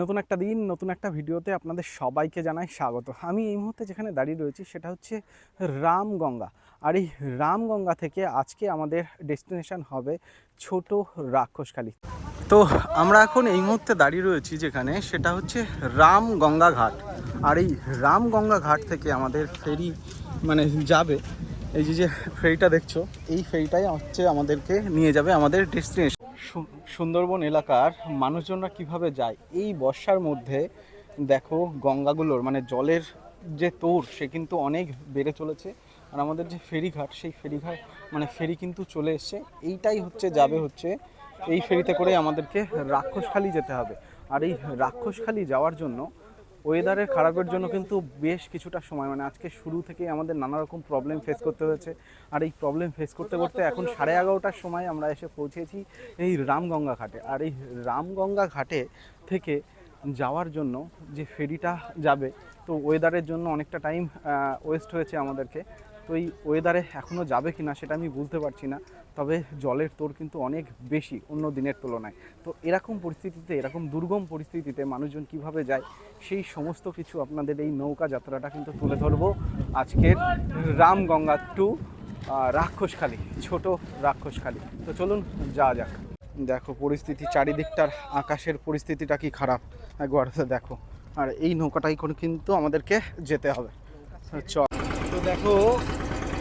নতুন একটা দিন, নতুন একটা ভিডিওতে আপনাদের সবাইকে জানাই স্বাগত। আমি এই মুহূর্তে যেখানে দাঁড়িয়ে রয়েছি সেটা হচ্ছে রামগঙ্গা। আর এই রামগঙ্গা থেকে আজকে আমাদের ডেস্টিনেশন হবে ছোট রাক্ষসখালী। তো আমরা এখন এই মুহূর্তে দাঁড়িয়ে রয়েছি যেখানে, সেটা হচ্ছে রামগঙ্গা ঘাট। আর এই রামগঙ্গা ঘাট থেকে আমাদের ফেরি মানে যাবে এই যে যে ফেরিটা দেখছ, এই ফেরিটাই হচ্ছে আমাদেরকে নিয়ে যাবে আমাদের ডেস্টিনেশন সুন্দরবন এলাকার মানুষজনরা কীভাবে যায়, এই বর্ষার মধ্যে দেখো গঙ্গাগুলোর মানে জলের যে তোর, সে কিন্তু অনেক বেড়ে চলেছে। আর আমাদের যে ফেরিঘাট, সেই ফেরিঘাট মানে ফেরি কিন্তু চলে এসছে। এইটাই হচ্ছে, যাবে হচ্ছে এই ফেরিতে করে আমাদেরকে রাক্ষসখালি যেতে হবে। আর এই রাক্ষসখালি যাওয়ার জন্য ওয়েদারের খারাপের জন্য কিন্তু বেশ কিছুটা সময় মানে আজকে শুরু থেকেই আমাদের নানা রকম প্রবলেম ফেস করতে হয়েছে। আর এই প্রবলেম ফেস করতে করতে এখন সাড়ে এগারোটার সময় আমরা এসে পৌঁছেছি এই রামগঙ্গা ঘাটে। আর এই রামগঙ্গা ঘাটে থেকে যাওয়ার জন্য যে ফেরিটা যাবে, তো ওয়েদারের জন্য অনেকটা টাইম ওয়েস্ট হয়েছে আমাদেরকে। তো এই ওয়েদারে এখনও যাবে কি না সেটা আমি বুঝতে পারছি না, তবে জলের তোর কিন্তু অনেক বেশি অন্য দিনের তুলনায়। তো এরকম পরিস্থিতিতে, এরকম দুর্গম পরিস্থিতিতে মানুষজন কীভাবে যায়, সেই সমস্ত কিছু আপনাদের এই নৌকা যাত্রাটা কিন্তু তুলে ধরবো। আজকের রামগঙ্গা টু রাক্ষসখালী, ছোট রাক্ষসখালী। তো চলুন যা যাক। দেখো পরিস্থিতি, চারিদিকটার আকাশের পরিস্থিতিটা কি খারাপ। একবার দেখো। আর এই নৌকাটাই করে কিন্তু আমাদেরকে যেতে হবে। চল। দেখো,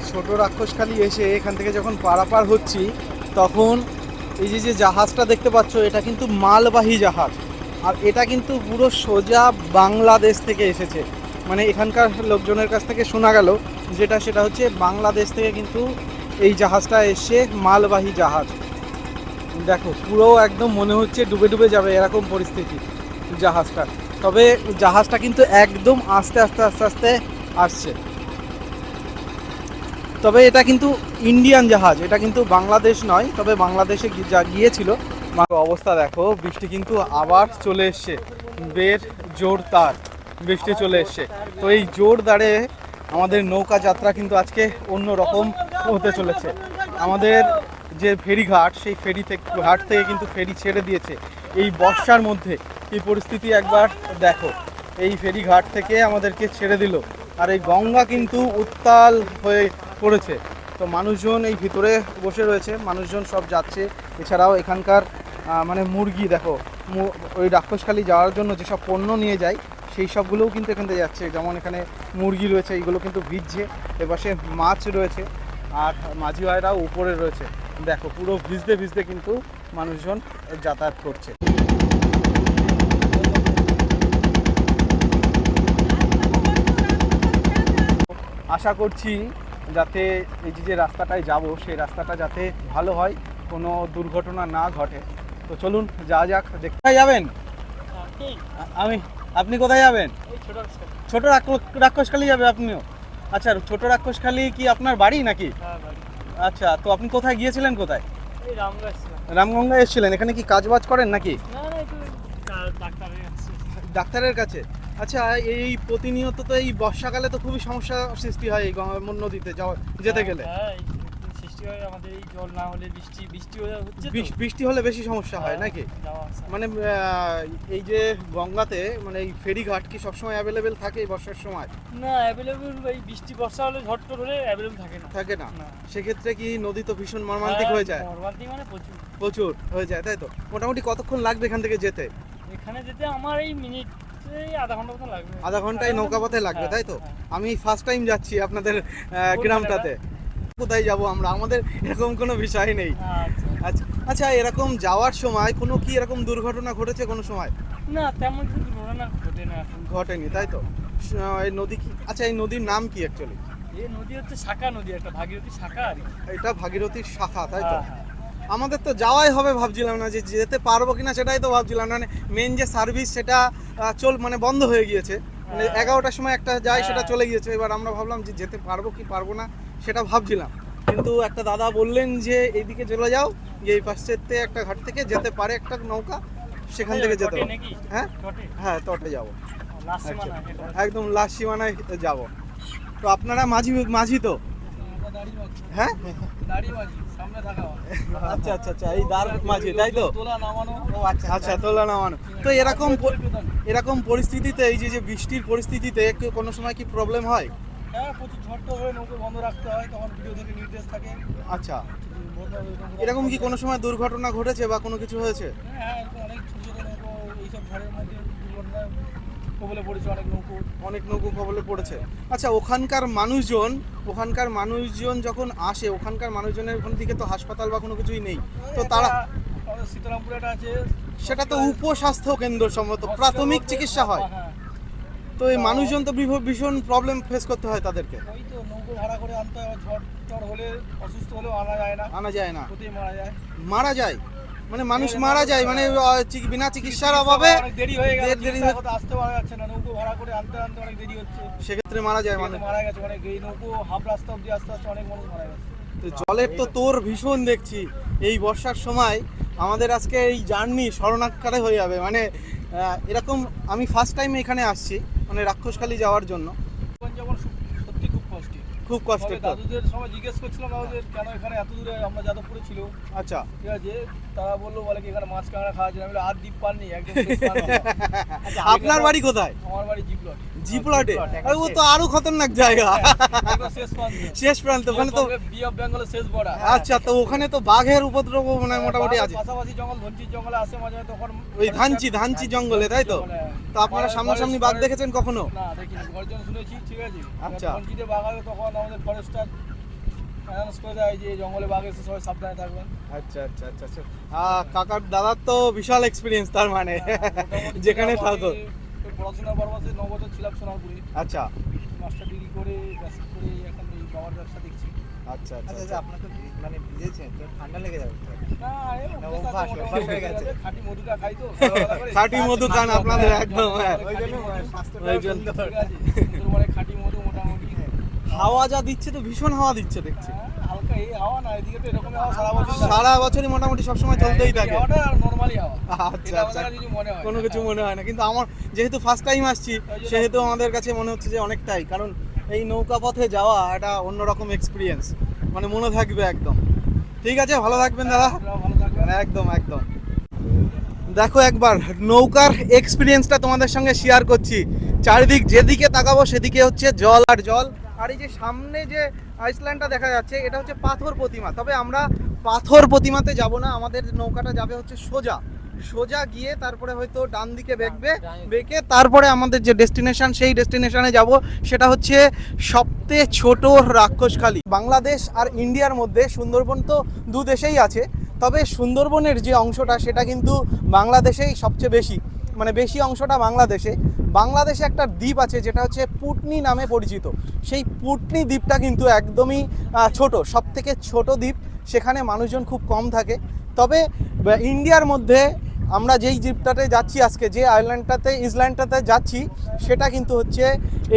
ছোট রাক্ষসখালী এসে এখান থেকে যখন পারাপার হচ্ছি, তখন এই যে যে জাহাজটা দেখতে পাচ্ছ, এটা কিন্তু মালবাহী জাহাজ। আর এটা কিন্তু পুরো সোজা বাংলাদেশ থেকে এসেছে। মানে এখানকার লোকজনের কাছ থেকে শোনা গেল যেটা, সেটা হচ্ছে বাংলাদেশ থেকে কিন্তু এই জাহাজটা এসে মালবাহী জাহাজ। দেখো, পুরো একদম মনে হচ্ছে ডুবে ডুবে যাবে এরকম পরিস্থিতি জাহাজটা। তবে জাহাজটা কিন্তু একদম আস্তে আস্তে আস্তে আস্তে আসছে। তবে এটা কিন্তু ইন্ডিয়ান জাহাজ, এটা কিন্তু বাংলাদেশ নয়, তবে বাংলাদেশে যা গিয়েছিল। অবস্থা দেখো, বৃষ্টি কিন্তু আবার চলে এসছে। বের জোর তার, বৃষ্টি চলে এসছে। তো এই জোর দাঁড়ে আমাদের নৌকা যাত্রা কিন্তু আজকে অন্য রকম হতে চলেছে। আমাদের যে ফেরিঘাট, সেই ফেরি থেকে ঘাট থেকে কিন্তু ফেরি ছেড়ে দিয়েছে। এই বর্ষার মধ্যে এই পরিস্থিতি একবার দেখো। এই ফেরিঘাট থেকে আমাদেরকে ছেড়ে দিল। আর এই গঙ্গা কিন্তু উত্তাল হয়ে পড়েছে তো মানুষজন এই ভিতরে বসে রয়েছে, মানুষজন সব যাচ্ছে। এছাড়াও এখানকার মানে মুরগি দেখো ওই রাক্ষসখালি যাওয়ার জন্য যেসব পণ্য নিয়ে যায়, সেই সবগুলোও কিন্তু এখান থেকে যাচ্ছে। যেমন এখানে মুরগি রয়েছে, এইগুলো কিন্তু ভিজছে। এপাশে মাছ রয়েছে, আর মাঝি ভাইরাও উপরে রয়েছে। দেখো, পুরো ভিজতে ভিজতে কিন্তু মানুষজন যাতায়াত করছে। আশা করছি যাতে এই যে রাস্তাটায় যাব সেই রাস্তাটা যাতে ভালো হয় কোনো দুর্ঘটনা না ঘটে। তো চলুন যা যাক দেখতে যাবেন? আমি আপনি কোথায় যাবেন? ছোট রাক্ষ- রাক্ষসখালি যাবে আপনিও? আচ্ছা ছোট রাক্ষসখালি কি আপনার বাড়ি নাকি? আচ্ছা তো আপনি কোথায় গিয়েছিলেন কোথায়? রামগঙ্গা এসেছিলেন এখানে কি কাজ বাজ করেন নাকি? ডাক্তারের কাছে? আচ্ছা এই প্রতিনিয়ত তো এই বর্ষাকালে তো খুবই সমস্যা সৃষ্টি হয় এই গঙ্গা নদীতে যাওয়া যেতে গেলে। হ্যাঁ, সৃষ্টি হয় আমাদের এই জল না হলে বৃষ্টি বৃষ্টি হয়ে হচ্ছে বৃষ্টি হলে বেশি সমস্যা হয় হ্যাঁ, নাকি? মানে এই যে গঙ্গাতে মানে এই ফেরিঘাট কি সবসময় অ্যাভেলেবেল থাকে এই বর্ষার সময়? না অ্যাভেলেবল এই বৃষ্টি বর্ষা হলে ঝড় টড় হলে অ্যাভেলেবল থাকে না। থাকে না। সেক্ষেত্রে কি নদী তো ভীষণ মর্মান্তিক হ্যাঁ, হয়ে যায়? মর্মান্তিক মানে প্রচুর। প্রচুর হয়ে যায় তাই তো? মোটামুটি কতক্ষণ লাগবে এখান থেকে যেতে? এখানে যেতে আমার এই মিনিট আধা ঘন্টায় নৌকা পথে লাগবে হ্যাঁ, তাই তো? হ্যাঁ। আমি ফার্স্ট টাইম যাচ্ছি আপনাদের গ্রামটাতে। কোথায় যাব আমরা? আমাদের এরকম কোনো বিষয় নেই। আচ্ছা। আচ্ছা আচ্ছা এরকম যাওয়ার সময় কোনো কি এরকম দুর্ঘটনা ঘটেছে কোনো সময়? না তেমন কিছু দুর্ঘটনা ঘটে না ঘটেনি তাই তো? এই নদী কি আচ্ছা এই নদীর নাম কি অ্যাকচুয়ালি এই নদী হচ্ছে শাখা নদী একটা ভাগীরথী শাখা আর এটা ভাগীরথীর শাখা তাই তো? হ্যাঁ, হ্যাঁ। আমাদের তো যাওয়াই হবে ভাবছিলাম না যে যেতে পারব কিনা সেটাই তো ভাবছিলাম মানে মেন যে সার্ভিস সেটা চল মানে বন্ধ হয়ে গিয়েছে। মানে হ্যাঁ। এগারোটার সময় একটা যায় সেটা হ্যাঁ। চলে গিয়েছে। এবার আমরা ভাবলাম যে যেতে পারব কি পারব না সেটা ভাবছিলাম। কিন্তু একটা দাদা বললেন যে এইদিকে চলে যাও যে এই পাশেতে একটা ঘাট থেকে যেতে পারে একটা নৌকা সেখান থেকে যেতে হ্যাঁ? হ্যাঁ তটে যাব। লাস্ট আচ্ছা। একদম লাস্ট সীমানায় যাব। তো আপনারা মাঝি মাঝি তো? হ্যাঁ। আচ্ছা আচ্ছা আচ্ছা এই দ্বার মাঝি তাই তো? তোলা আচ্ছা তোলা নামানো। তো এরকম এরকম পরিস্থিতিতে এই যে যে বৃষ্টির পরিস্থিতিতে কোনো সময় কি প্রবলেম হয়? হ্যাঁ প্রচুর ঝড় হয়ে নৌকো বন্ধ রাখতে হয় তখন ভিডিও থেকে নির্দেশ থাকে। আচ্ছা। এরকম কি কোনো সময় দুর্ঘটনা ঘটেছে বা কোনো কিছু হয়েছে? হ্যাঁ অনেক ছোটো ছোটো এইসব ঝড়ের মধ্যে দুর্ঘটনায় কবলে পড়েছে অনেক নৌকো। অনেক নৌকো কবলে পড়েছে। আচ্ছা ওখানকার মানুষজন ওখানকার মানুষজন যখন আসে ওখানকার মানুষজনের ওখান থেকে তো হাসপাতাল বা কোনো কিছুই নেই। তো তারা সীতারামপুরে একটা আছে। সেটা তো উপস্বাস্থ্য কেন্দ্র সম্মত প্রাথমিক চিকিৎসা হয়। হ্যাঁ তো এই মানুষজন তো ভীষণ প্রবলেম ফেস করতে হয় তাদেরকে। ওই তো নৌকো ভাড়া করে আনতে হয় ঝড় টড় হলে অসুস্থ হলেও আনা যায় না। আনা যায় না। মারা যায়। মারা যায়। মানে মানুষ মারা যায় মানে বিনা চিকিৎসার অভাবে দেরি হয়ে গেছে দেরি- আসতে পারা যাচ্ছে না নৌকো ভাড়া করে আনতে আনতে অনেক দেরি হচ্ছে। সেক্ষেত্রে মারা যায় মানে মারা গেছে অনেক এই নৌকো হাফ রাস্তা অব্দি আস্তে আস্তে অনেক মানুষ মারা গেছে। জলের তো তোর ভীষণ দেখছি এই বর্ষার সময় আমাদের আজকে এই জার্নি স্মরণাকারে হয়ে যাবে। মানে এরকম আমি ফার্স্ট টাইম এখানে আসছি মানে রাক্ষসখালি যাওয়ার জন্য জীবন যেমন সু- সত্যি খুব কষ্টের খুব তবে কষ্টের দাদুদের সময় জিজ্ঞেস করছিলাম দাদুদের কেন এখানে এত দূরে আমরা যাদবপুরে ছিল? আচ্ছা। ঠিক আছে তারা বলল বলে কি এখানে মাছ কাঁকড়া খাওয়া যায়? আমি আর দ্বীপ পাননি একদম আপনার বাড়ি কোথায়? আমার বাড়ি জিপলট। জি প্লটে আরে ও তো আরও খতরনাক জায়গা। শেষ প্রান্ত। শেষ প্রান্ত ওখানে তো বি অফ বেঙ্গলের শেষ বর্ডার আচ্ছা তো ওখানে তো বাঘের উপদ্রব মানে মোটামুটি আছে। পাশাপাশি জঙ্গল ধনচির জঙ্গলে আসে মাঝে তখন ওই ধানচি ধানচি জঙ্গলে তাই তো? তো আপনারা সামনাসামনি বাঘ দেখেছেন কখনো? না দেখিনি। গর্জন শুনেছি ঠিক আছে। আচ্ছা। ধনচিতে বাঘ আসবে তখন আমাদের ফরেস্টার অ্যানাউন্স করে দেয় যে জঙ্গলে বাঘ এসে সবাই সাবধানে থাকবেন। আচ্ছা আচ্ছা আচ্ছা আচ্ছা। কাকার দাদার তো বিশাল এক্সপিরিয়েন্স তার মানে। মোটামুটি যেখানে থাকো। আমি পড়াশোনার পরবর্তী ন ছিলাম সোনারপুরে। আচ্ছা। মাস্টার ডিগ্রি করে করে এখন এই বাবার ব্যবসা দেখছি। আচ্ছা আচ্ছা আচ্ছা আচ্ছা। তো ভি- মানে ভিজেছেন তো ঠান্ডা লেগে যাবে হয়ে হয়ে। খাঁটি মধু খান আপনাদের একদম। হ্যাঁ মধু মোটামুটি। হাওয়া যা দিচ্ছে তো ভীষণ হাওয়া দিচ্ছে দেখছি। হ্যাঁ, হালকা এই হাওয়া না এদিকে তো এরকমই হাওয়া সারা বছর। বছরই মোটামুটি সবসময় চলতেই হ্যাঁ, থাকে। আচ্ছা আচ্ছা। মনে হয় কোনো কিছু মনে হয় না। কিন্তু আমার যেহেতু ফার্স্ট টাইম আসছি সেহেতু আমাদের কাছে মনে হচ্ছে যে অনেকটাই। কারণ এই নৌকা পথে যাওয়া একটা অন্যরকম এক্সপিরিয়েন্স মানে মনে থাকবে একদম। ঠিক আছে? ভালো থাকবেন দাদা? একদম একদম। দেখো একবার, নৌকার এক্সপিরিয়েন্সটা তোমাদের সঙ্গে শেয়ার করছি। চারিদিক যেদিকে তাকাবো, সেদিকে হচ্ছে জল আর জল। আর এই যে সামনে যে আইসল্যান্ডটা দেখা যাচ্ছে, এটা হচ্ছে পাথর প্রতিমা। তবে আমরা পাথর প্রতিমাতে যাব না, আমাদের নৌকাটা যাবে হচ্ছে সোজা। সোজা গিয়ে তারপরে হয়তো ডান দিকে বেঁকবে, বেঁকে তারপরে আমাদের যে ডেস্টিনেশন, সেই ডেস্টিনেশনে যাব। সেটা হচ্ছে সবচেয়ে ছোট রাক্ষসখালী। বাংলাদেশ আর ইন্ডিয়ার মধ্যে সুন্দরবন তো দু দেশেই আছে, তবে সুন্দরবনের যে অংশটা, সেটা কিন্তু বাংলাদেশেই সবচেয়ে বেশি। মানে বেশি অংশটা বাংলাদেশে। বাংলাদেশে একটা দ্বীপ আছে, যেটা হচ্ছে পুটনি নামে পরিচিত। সেই পুটনি দ্বীপটা কিন্তু একদমই ছোট সব থেকে ছোট দ্বীপ। সেখানে মানুষজন খুব কম থাকে। তবে ইন্ডিয়ার মধ্যে আমরা যেই জিপটাতে যাচ্ছি আজকে, যে আইল্যান্ডটাতে, ইসল্যান্ডটাতে যাচ্ছি, সেটা কিন্তু হচ্ছে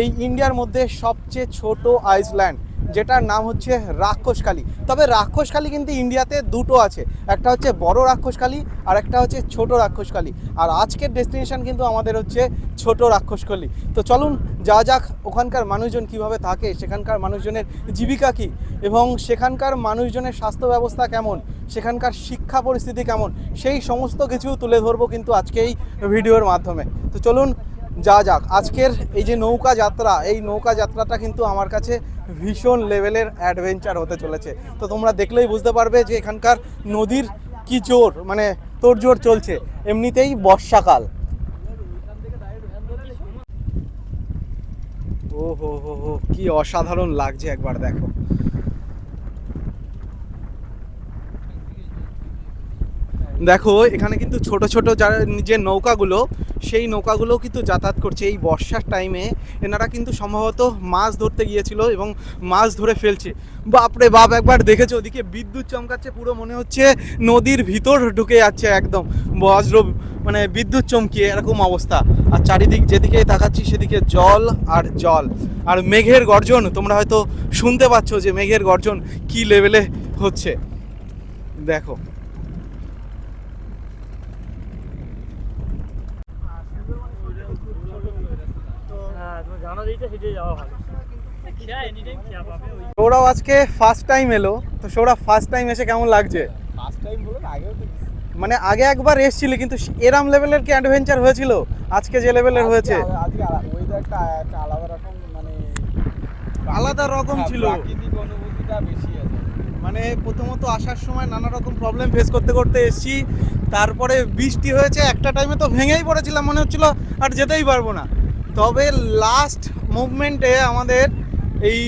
এই ইন্ডিয়ার মধ্যে সবচেয়ে ছোট আইসল্যান্ড। যেটার নাম হচ্ছে রাক্ষসখালী তবে রাক্ষসখালী কিন্তু ইন্ডিয়াতে দুটো আছে। একটা হচ্ছে বড় রাক্ষসখালী আর একটা হচ্ছে ছোট রাক্ষসখালী আর আজকের ডেস্টিনেশন কিন্তু আমাদের হচ্ছে ছোট রাক্ষসখালী তো চলুন যা যাক ওখানকার মানুষজন কীভাবে থাকে, সেখানকার মানুষজনের জীবিকা কী এবং সেখানকার মানুষজনের স্বাস্থ্য ব্যবস্থা কেমন, সেখানকার শিক্ষা পরিস্থিতি কেমন, সেই সমস্ত কিছু তুলে ধরবো কিন্তু আজকে এই ভিডিওর মাধ্যমে। তো চলুন যা যাক, আজকের এই যে নৌকা যাত্রা, এই নৌকা যাত্রাটা কিন্তু আমার কাছে ভীষণ লেভেলের অ্যাডভেঞ্চার হতে চলেছে। তো তোমরা দেখলেই বুঝতে পারবে যে এখানকার নদীর কি জোর মানে তোড়জোড় চলছে। এমনিতেই বর্ষাকাল। ও হো হো হো কি অসাধারণ লাগছে একবার দেখো। দেখো, এখানে কিন্তু ছোট ছোট যারা যে নৌকাগুলো, সেই নৌকাগুলো কিন্তু যাতায়াত করছে। এই বর্ষার টাইমে এনারা কিন্তু সম্ভবত মাছ ধরতে গিয়েছিল এবং মাছ ধরে ফেলছে। বাপরে বাপ, একবার দেখেছ? ওদিকে বিদ্যুৎ চমকাচ্ছে, পুরো মনে হচ্ছে নদীর ভিতর ঢুকে যাচ্ছে একদম। বজ্র মানে বিদ্যুৎ চমকিয়ে এরকম অবস্থা। আর চারিদিক যেদিকে তাকাচ্ছি, সেদিকে জল আর জল। আর মেঘের গর্জন, তোমরা হয়তো শুনতে পাচ্ছ যে মেঘের গর্জন কি লেভেলে হচ্ছে। দেখো হ্যাঁ তুমি জানা দিতে সেটাই যাওয়া ভালো সৌরভ আজকে ফার্স্ট টাইম এলো। তো সৌরভ ফার্স্ট টাইম এসে কেমন লাগছে? ফার্স্ট টাইম বলুন আগেও তো মানে আগে একবার এসেছিল কিন্তু এরাম লেভেলের কি অ্যাডভেঞ্চার হয়েছিল? আজকে যে লেভেলের হয়েছে। আজকে- ওয়েদারটা একটা আলাদা রকম মানে আলাদা রকম হ্যাঁ, ছিল। প্রাকৃতিক অনুভূতিটা বেশি আছে। মানে প্রথমত আসার সময় নানা রকম প্রবলেম ফেস করতে করতে এসেছি। তারপরে বৃষ্টি হয়েছে একটা টাইমে তো ভেঙেই পড়েছিলাম মনে হচ্ছিল আর যেতেই পারব না। তবে লাস্ট মুভমেন্টে আমাদের এই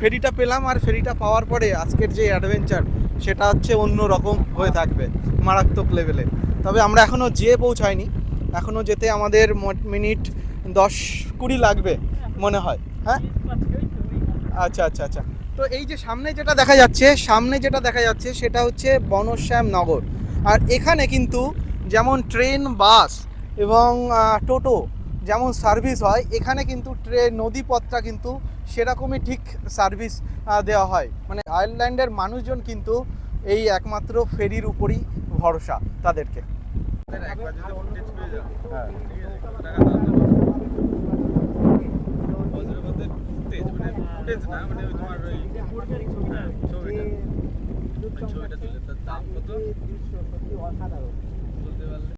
ফেরিটা পেলাম আর ফেরিটা পাওয়ার পরে আজকের যে অ্যাডভেঞ্চার সেটা হচ্ছে অন্য রকম হয়ে থাকবে মারাত্মক লেভেলে তবে আমরা এখনও যেয়ে পৌঁছাইনি। এখনও যেতে আমাদের মিনিট দশ কুড়ি লাগবে মনে হয় হ্যাঁ? আচ্ছা আচ্ছা আচ্ছা। তো এই যে সামনে যেটা দেখা যাচ্ছে, সামনে যেটা দেখা যাচ্ছে সেটা হচ্ছে বনশ্যাম নগর। আর এখানে কিন্তু যেমন ট্রেন, বাস এবং টোটো যেমন সার্ভিস হয় এখানে কিন্তু ট্রেন নদীপথটা কিন্তু সেরকমই ঠিক সার্ভিস দেওয়া হয়। মানে আয়ারল্যান্ডের মানুষজন কিন্তু এই একমাত্র ফেরির উপরই ভরসা তাদেরকে।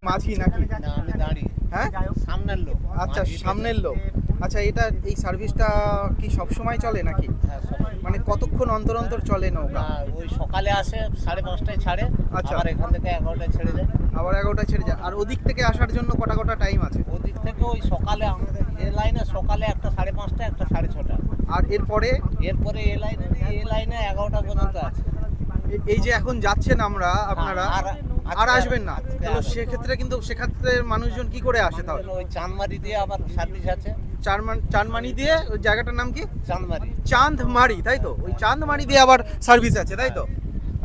মাঝি নাকি? না দাঁড়িয়ে। হ্যাঁ? সামনের লোক। আচ্ছা সামনের লোক। আচ্ছা এটা এই সার্ভিসটা কি সব সময় চলে নাকি? হ্যাঁ, মানে কতক্ষণ অন্তর অন্তর চলে নৌকা? ওই সকালে আসে সাড়ে পাঁচটায় ছাড়ে। আচ্ছা। আবার এখান থেকে এগারোটায় ছেড়ে যায়। আবার এগারোটা ছেড়ে যায়। আর ওদিক থেকে আসার জন্য কটা কটা টাইম আছে? ওদিক থেকে ওই সকালে আমাদের এ লাইনে সকালে একটা সাড়ে পাঁচটা একটা সাড়ে ছটা আর এরপরে? এরপরে এ লাইনে এ লাইনে এগারোটা পর্যন্ত আছে। এই যে এখন যাচ্ছেন আমরা আপনারা। আর আর আসবেন না। তাহলে সেক্ষেত্রে কিন্তু সেক্ষেত্রে মানুষজন কি করে আসে তাহলে? ওই চাঁদমারি দিয়ে আবার সার্ভিস আছে। চাঁদমানি দিয়ে ওই জায়গাটার নাম কি? চাঁদমারি। চাঁদমারি তাই তো? ওই চাঁদমারি দিয়ে আবার সার্ভিস আছে তাই তো?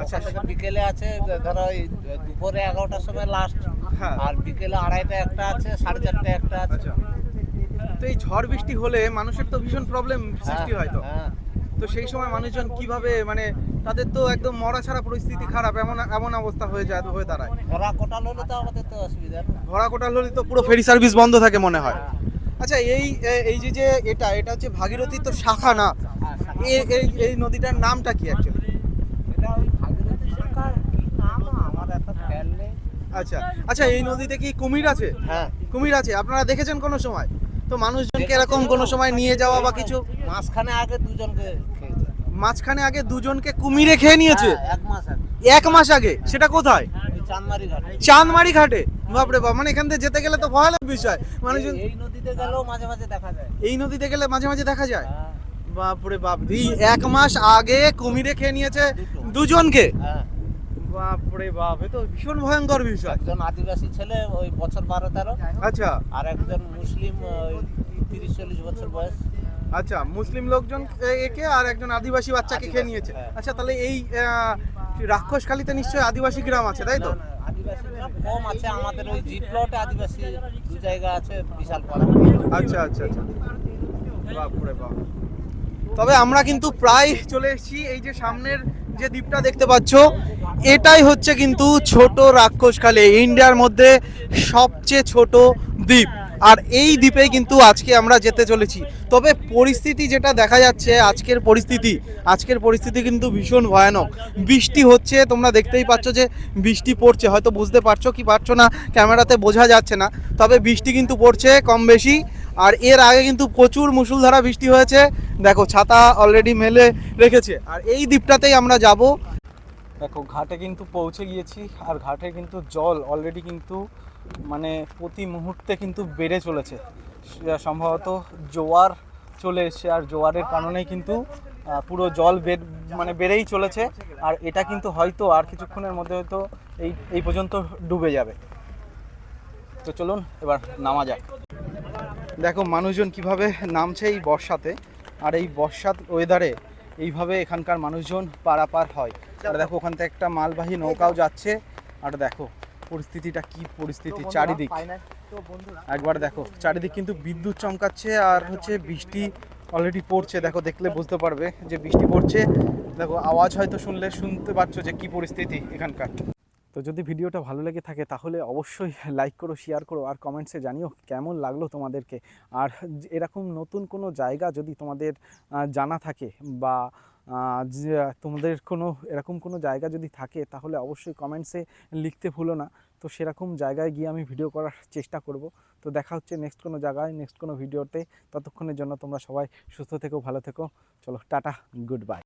আচ্ছা বিকেলে আছে ধরো ওই দুপুরে এগারোটার সময় লাস্ট হ্যাঁ। আর বিকেলে আড়াইটা একটা আছে সাড়ে চারটে একটা আছে। আচ্ছা। তো এই ঝড় বৃষ্টি হলে মানুষের তো ভীষণ প্রবলেম সৃষ্টি হয় তো। হ্যাঁ। তো সেই সময় মানুষজন কীভাবে মানে তাদের তো একদম মরা ছাড়া পরিস্থিতি খারাপ এমন এমন অবস্থা হয়ে যায় হয়ে দাঁড়ায়। ঘোরা কোটাল হলে তো আমাদের তো অসুবিধা ভরা কোটাল হলে তো পুরো ফেরি সার্ভিস বন্ধ থাকে মনে হয়। আচ্ছা এই এই যে যে এটা এটা হচ্ছে ভাগীরথী তো শাখা না? এই এই নদীটার নামটা কি অ্যাকচুয়ালি এটা ওই ভাগীরথী সরকার নাম? আমার এত খেয়াল নেই। আচ্ছা আচ্ছা এই নদীতে কি কুমির আছে? হ্যাঁ। কুমির আছে আপনারা দেখেছেন কোনো সময়? তো মানুষজনকে এরকম কোনো সময়। নিয়ে যাওয়া বা কিছু? মাঝখানে আগে দুজনকে মাঝখানে আগে দুজনকে কুমিরে খেয়ে নিয়েছে। হ্যাঁ, এক মাস আগে। এক মাস আগে সেটা কোথায়? চাঁদমারি ঘাটে। চাঁদমারি ঘাটে? বাপরে বাপ মানে এখান থেকে যেতে গেলে তো ভয়ানক বিষয়। মানুষজন এই- নদীতে গেলেও মাঝে মাঝে দেখা যায়। এই নদীতে গেলে মাঝে মাঝে দেখা যায়? হ্যাঁ, বাপরে বাপ এই এক মাস আগে কুমিরে খেয়ে নিয়েছে দুজনকে? হ্যাঁ। বাপরে বাপ এ তো ভীষণ ভয়ঙ্কর বিষয়। একজন আদিবাসী ছেলে ওই বছর বারো তেরো আচ্ছা। আর একজন মুসলিম ওই তিরিশ চল্লিশ বছর বয়স। আচ্ছা মুসলিম লোকজন একে আর একজন আদিবাসী বাচ্চাকে খেয়ে নিয়েছে। হ্যাঁ। আচ্ছা তাহলে এই রাক্ষসখালিতে নিশ্চয়ই আদিবাসী গ্রাম আছে তাই তো? কম আছে। আমাদের ওই জি প্লটে আদিবাসী দু জায়গা আছে বিশাল পাড়া আচ্ছা আচ্ছা আচ্ছা। বাপরে বাপ। তবে আমরা কিন্তু প্রায় চলে এসেছি এই যে সামনের যে দ্বীপটা দেখতে পাচ্ছ এটাই হচ্ছে কিন্তু ছোট রাক্ষসখালী ইন্ডিয়ার মধ্যে সবচেয়ে ছোট দ্বীপ। আর এই দ্বীপে কিন্তু আজকে আমরা যেতে চলেছি। তবে পরিস্থিতি যেটা দেখা যাচ্ছে, আজকের পরিস্থিতি আজকের পরিস্থিতি কিন্তু ভীষণ ভয়ানক। বৃষ্টি হচ্ছে, তোমরা দেখতেই পাচ্ছ যে বৃষ্টি পড়ছে। হয়তো বুঝতে পারছ কি পারছ না, ক্যামেরাতে বোঝা যাচ্ছে না। তবে বৃষ্টি কিন্তু পড়ছে কম বেশি। আর এর আগে কিন্তু প্রচুর মুষলধারা বৃষ্টি হয়েছে। দেখো, ছাতা অলরেডি মেলে রেখেছে। আর এই দ্বীপটাতেই আমরা যাব। দেখো, ঘাটে কিন্তু পৌঁছে গিয়েছি। আর ঘাটে কিন্তু জল অলরেডি কিন্তু মানে প্রতি মুহূর্তে কিন্তু বেড়ে চলেছে। সম্ভবত জোয়ার চলে এসছে আর জোয়ারের কারণেই কিন্তু পুরো জল বেড় মানে বেড়েই চলেছে। আর এটা কিন্তু হয়তো আর কিছুক্ষণের মধ্যে হয়তো এই এই পর্যন্ত ডুবে যাবে। তো চলুন এবার নামা যাক। দেখো মানুষজন কীভাবে নামছে এই বর্ষাতে। আর এই বর্ষার ওয়েদারে এইভাবে এখানকার মানুষজন পারাপার হয়। আর দেখো ওখান থেকে একটা মালবাহী নৌকাও যাচ্ছে। আর দেখো পরিস্থিতিটা কি পরিস্থিতি? চারিদিক। একবার দেখো চারিদিক কিন্তু বিদ্যুৎ চমকাচ্ছে আর হচ্ছে বৃষ্টি অলরেডি পড়ছে। দেখো দেখলে বুঝতে পারবে যে বৃষ্টি পড়ছে। দেখো আওয়াজ হয়তো শুনলে শুনতে পারছ যে কি পরিস্থিতি এখানকার। তো যদি ভিডিওটা ভালো লেগে থাকে তাহলে অবশ্যই লাইক করো শেয়ার করো আর কমেন্টসে জানিও কেমন লাগল তোমাদেরকে। আর এরকম নতুন কোনো জায়গা যদি তোমাদের জানা থাকে বা তোমাদের কোনো, এরকম কোনো জায়গা যদি থাকে, তাহলে অবশ্যই কমেন্টসে লিখতে ভুলো না। তো সেরকম জায়গায় গিয়ে আমি ভিডিও করার চেষ্টা করব। তো দেখা হচ্ছে নেক্সট কোনো জায়গায় নেক্সট কোনো ভিডিওতে ততক্ষণের জন্য তোমরা সবাই সুস্থ থেকো, ভালো থেকো। চলো, টাটা গুড বাই